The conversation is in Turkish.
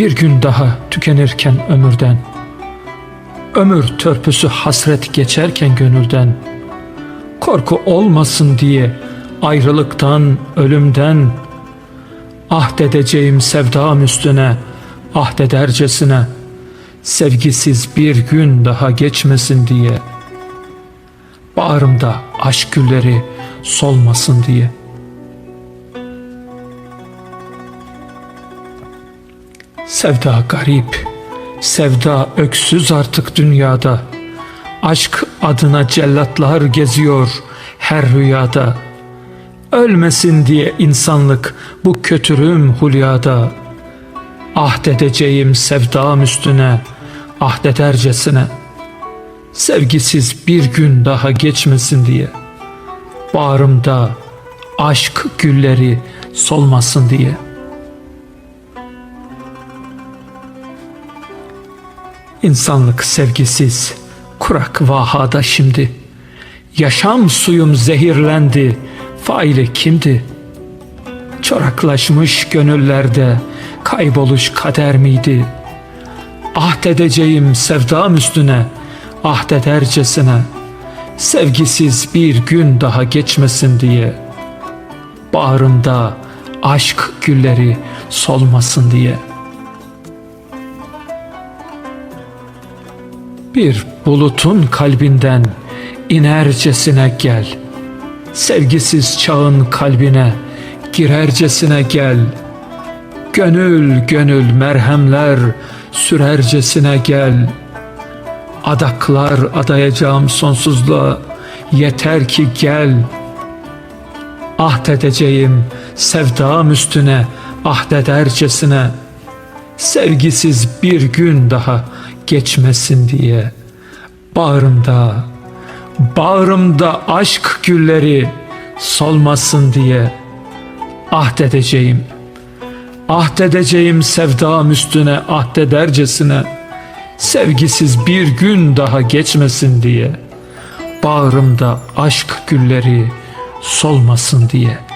Bir gün daha tükenirken ömürden Ömür törpüsü hasret geçerken gönülden Korku olmasın diye ayrılıktan, ölümden Ahdedeceğim sevdam üstüne, ahdedercesine Sevgisiz bir gün daha geçmesin diye Bağrımda aşk gülleri solmasın diye Sevda garip, sevda öksüz artık dünyada. Aşk adına cellatlar geziyor her rüyada. Ölmesin diye insanlık bu kötürüm hulyada. Ahdedeceğim sevdam üstüne, ahdedercesine. Sevgisiz bir gün daha geçmesin diye. Bağrımda aşk gülleri solmasın diye.'' İnsanlık sevgisiz, kurak vahada şimdi. Yaşam suyum zehirlendi, faili kimdi? Çoraklaşmış gönüllerde kayboluş kader miydi? Ahdedeceğim sevdam üstüne, ahdedercesine, sevgisiz bir gün daha geçmesin diye. Bağrımda aşk gülleri solmasın diye.'' Bir bulutun kalbinden inercesine gel. Sevgisiz çağın kalbine girercesine gel. Gönül gönül merhemler sürercesine gel. Adaklar adayacağım sonsuzluğa yeter ki gel. Ahdedeceğim sevdam üstüne ahdedercesine. Sevgisiz bir gün daha geçmesin diye bağrımda bağrımda aşk gülleri solmasın diye ahdedeceğim ahdedeceğim sevdam üstüne ahdedercesine sevgisiz bir gün daha geçmesin diye bağrımda aşk gülleri solmasın diye.''